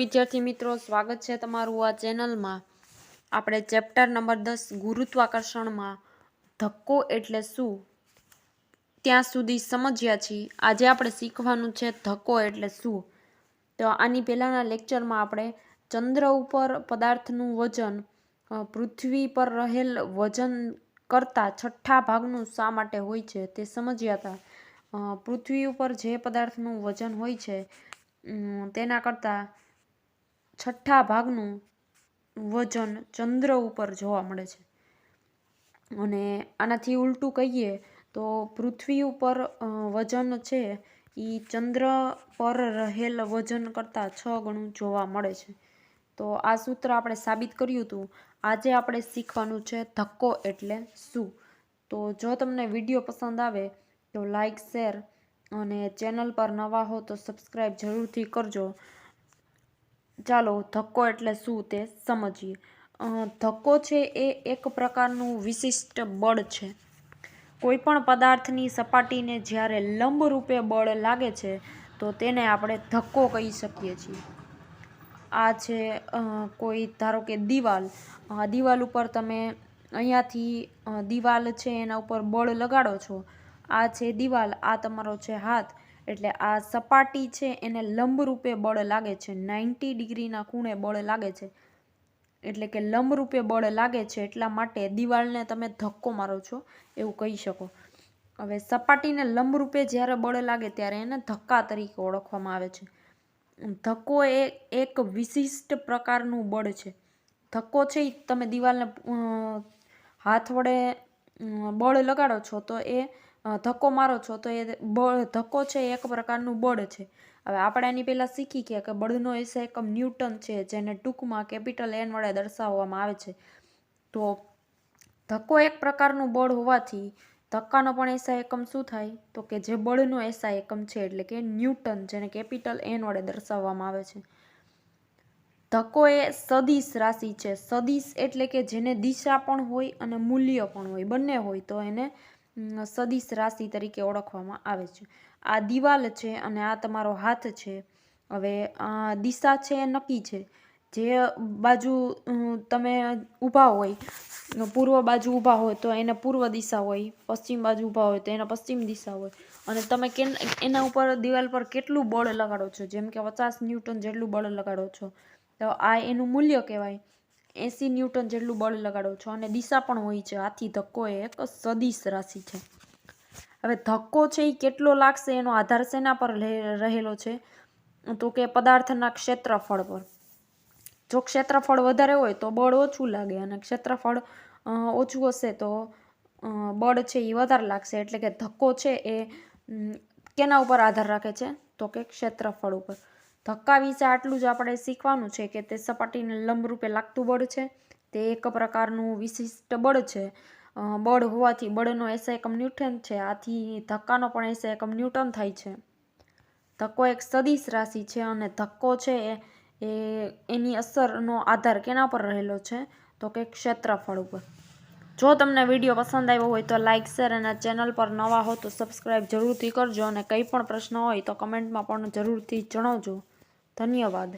વિદ્યાર્થી મિત્રો, સ્વાગત છે તમારું આ ચેનલમાં. આપણે ચેપ્ટર નંબર દસ, ગુરુત્વાકર્ષણમાં ધક્કો એટલે શું? ત્યાં સુધી સમજ્યા છીએ. આજે આપણે શીખવાનું છે ધક્કો એટલે શું? તો આની પહેલાંના લેક્ચરમાં આપણે ચંદ્ર ઉપર પદાર્થનું વજન પૃથ્વી પર રહેલ વજન કરતાં છઠ્ઠા ભાગનું શા માટે હોય છે તે સમજ્યા હતા. પૃથ્વી ઉપર જે પદાર્થનું વજન હોય છે તેના કરતાં છઠ્ઠા ભાગનું વજન ચંદ્ર ઉપર જોવા મળે છે. અને આનાથી ઉલટું કહીએ તો પૃથ્વી ઉપર વજન છે એ ચંદ્ર પર રહેલ વજન કરતાં છ ગણું જોવા મળે છે. તો આ સૂત્ર આપણે સાબિત કર્યું હતું. આજે આપણે શીખવાનું છે ધક્કો એટલે શું? તો જો તમને વીડિયો પસંદ આવે તો લાઈક, શેર અને ચેનલ પર નવા હો તો સબસ્ક્રાઈબ જરૂરથી કરજો. ચાલો ધક્કો એટલે શું તે સમજીએ. ધક્કો છે એ એક પ્રકારનું વિશિષ્ટ બળ છે. કોઈ પણ પદાર્થની સપાટીને જ્યારે લંબરૂપે બળ લાગે છે, તો તેને આપણે ધક્કો કહી શકીએ છીએ. આ છે કોઈ ધારો કે દિવાલ. આ દિવાલ ઉપર તમે અહીંયાથી દિવાલ છે એના ઉપર બળ લગાડો છો. આ છે દિવાલ, આ તમારો છે હાથ. એટલે આ સપાટી છે, એને લંબરૂપે બળ લાગે છે. નાઇન્ટી ડિગ્રીના ખૂણે બળ લાગે છે. એટલે કે લંબરૂપે બળ લાગે છે એટલા માટે દિવાલને તમે ધક્કો મારો છો એવું કહી શકો. હવે સપાટીને લંબરૂપે જ્યારે બળ લાગે ત્યારે એને ધક્કા તરીકે ઓળખવામાં આવે છે. ધક્કો એ એક વિશિષ્ટ પ્રકારનું બળ છે. ધક્કો છે તમે દિવાલને હાથ વડે બળ લગાડો છો તો એ ધક્કો મારો છો તો એ બળ, ધક્કો છે એ એક પ્રકારનું બળ છે. હવે આપણે એની પહેલાં શીખી ગયા કે બળનો એસા એકમ ન્યૂટન છે જેને ટૂંકમાં કેપિટલ એન વડે દર્શાવવામાં આવે છે. તો ધક્કો એક પ્રકારનું બળ હોવાથી ધક્કાનો પણ એસા એકમ શું થાય? તો કે જે બળનો એસા એકમ છે એટલે કે ન્યૂટન જેને કેપિટલ એન વડે દર્શાવવામાં આવે છે. ધક્કો એ સદિશ રાશિ છે. સદિશ એટલે કે જેને દિશા પણ હોય અને મૂલ્ય પણ હોય. બંને હોય તો એને સદિશ રાશિ તરીકે ઓળખવામાં આવે છે. આ દિવાલ છે અને આ તમારો હાથ છે. હવે દિશા છે એ નક્કી છે. જે બાજુ તમે ઊભા હોય, પૂર્વ બાજુ ઊભા હોય તો એને પૂર્વ દિશા હોય, પશ્ચિમ બાજુ ઊભા હોય તો એને પશ્ચિમ દિશા હોય. અને તમે કેન, એના ઉપર દિવાલ પર કેટલું બળ લગાડો છો? જેમ કે પચાસ ન્યૂટન જેટલું બળ લગાડો છો. તો આ એનું મૂલ્ય કહેવાય. એંસી ન્યૂટન જેટલું બળ લગાડો છો અને દિશા પણ હોય છે. આથી ધક્કો એ એક સદિશ રાશિ છે. હવે ધક્કો છે એ કેટલો લાગશે એનો આધાર શેના પર રહે- રહેલો છે? તો કે પદાર્થના ક્ષેત્રફળ પર. જો ક્ષેત્રફળ વધારે હોય તો બળ ઓછું લાગે અને ક્ષેત્રફળ ઓછું હશે તો બળ છે એ વધારે લાગશે. એટલે કે ધક્કો છે એ કેના ઉપર આધાર રાખે છે? તો કે ક્ષેત્રફળ ઉપર. ધક્કા વિશે આટલું જ આપણે શીખવાનું છે કે તે સપાટીને લંબરૂપે લાગતું બળ છે. તે એક પ્રકારનું વિશિષ્ટ બળ છે. બળ હોવાથી બળનો એસા એકમ ન્યૂટન છે. આથી ધક્કાનો પણ એસા એકમ ન્યૂટન થાય છે. ધક્કો એક સદિશ રાશિ છે અને ધક્કો છે એ એની અસરનો આધાર કેના પર રહેલો છે? તો કે ક્ષેત્રફળ ઉપર. જો તમને વીડિયો પસંદ આવ્યો હોય તો લાઇક શેર અને ચેનલ પર નવા હો તો સબસ્ક્રાઈબ જરૂરથી કરજો અને કંઈ પણ પ્રશ્ન હોય તો કમેન્ટમાં પણ જરૂરથી જણાવજો. ધન્યવાદ